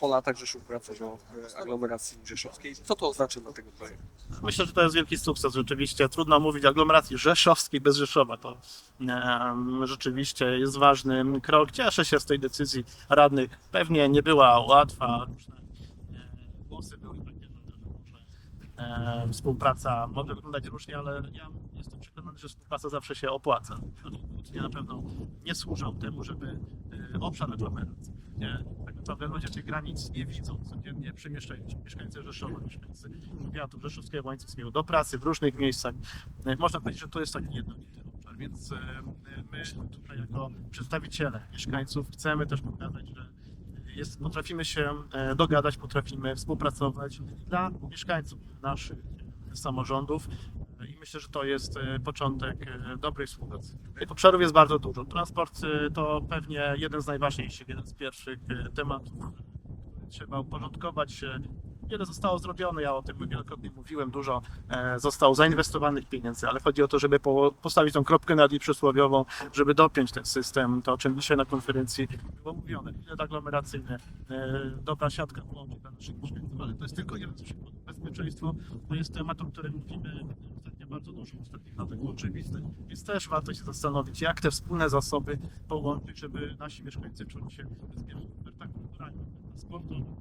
po latach Rzeszów wraca do e, aglomeracji rzeszowskiej. Co to oznacza dla tego projektu? Myślę, że to jest wielki sukces rzeczywiście. Trudno mówić o aglomeracji rzeszowskiej bez Rzeszowa. To em, rzeczywiście jest ważny krok. Cieszę się z tej decyzji radnych. Pewnie nie była łatwa. E, głosy były takie, że e, współpraca może wyglądać różnie, ale ja jestem przekonany, że współpraca zawsze się opłaca. Ja na pewno nie służą temu, żeby e, obszar aglomeracji. Nie, tak naprawdę ludzie tych granic nie widzą. Codziennie przemieszczają się mieszkańcy Rzeszowa, mieszkańcy powiatu rzeszowskiego, łańcuckiego do pracy w różnych miejscach. E, Można powiedzieć, że to jest taki jednolity obszar, więc e, my tutaj jako przedstawiciele mieszkańców chcemy też pokazać, że jest, potrafimy się dogadać, potrafimy współpracować dla mieszkańców naszych samorządów myślę, że to jest e, początek e, dobrej współpracy. Tych obszarów jest bardzo dużo. Transport e, to pewnie jeden z najważniejszych, jeden z pierwszych tematów, który trzeba uporządkować. Wiele zostało zrobione, ja o tym wielokrotnie mówiłem, dużo zostało zainwestowanych pieniędzy, ale chodzi o to, żeby po, postawić tą kropkę nad i przysłowiową, żeby dopiąć ten system, to o czym dzisiaj na konferencji było mówione, bilet aglomeracyjny, dobra siatka połączeń dla naszych mieszkańców, ale to jest tylko jeden z przykładów. Bezpieczeństwo to jest temat, o którym mówimy bardzo dużo w ostatnich latach, był oczywisty, więc też warto się zastanowić, jak te wspólne zasoby połączyć, żeby nasi mieszkańcy czuli się bezpiecznie. Oferta kulturalna, sportu,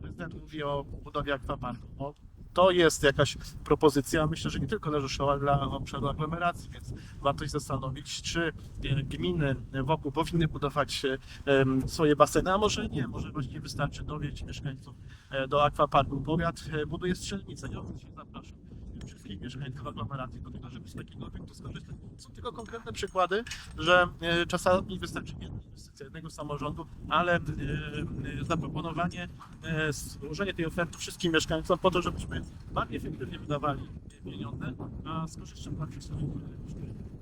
prezydent mówi o budowie akwaparku. No, to jest jakaś propozycja, myślę, że nie tylko dla Rzeszowa, dla obszaru aglomeracji, więc warto się zastanowić, czy e, gminy wokół powinny budować e, swoje baseny, a może nie, może właśnie wystarczy dowieść mieszkańców e, do akwaparku. Powiat e, buduje strzelnicę, ja oczywiście zapraszam wszystkich mieszkańców aglomeracji do tego, żeby z takiego obiektu skorzystać. Są tylko konkretne przykłady, że e, czasami wystarczy jedna inwestycja jednego samorządu, ale e, e, zaproponowanie, e, złożenie tej oferty wszystkim mieszkańcom po to, żebyśmy bardziej efektywnie wydawali pieniądze, a z korzyścią dla wszystkich.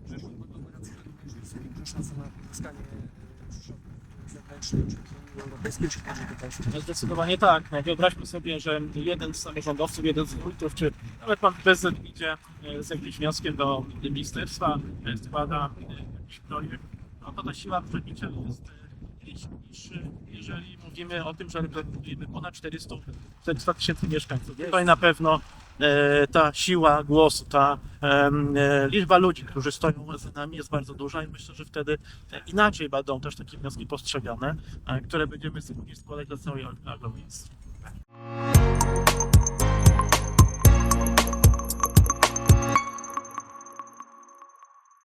Rzeszów aglomeracji jest większa szansa na uzyskanie e, zewnętrznej czy Unii Europejskiej, czy może państwa? No Zdecydowanie tak. No, Wyobraźmy sobie, że jeden z samorządowców, jeden z wójtów, czy nawet pan prezydent idzie e, z jakimś wnioskiem do ministerstwa, e, składa e, jakiś projekt. No to ta siła przebicia jest niż e, jeżeli mówimy o tym, że reprezentujemy ponad 400 400 tysięcy mieszkańców. Tutaj na pewno e, ta siła głosu, ta e, liczba ludzi, którzy stoją za nami jest bardzo duża i myślę, że wtedy inaczej będą też takie wnioski postrzegane, e, które będziemy wspólnie składać dla całej aglomeracji.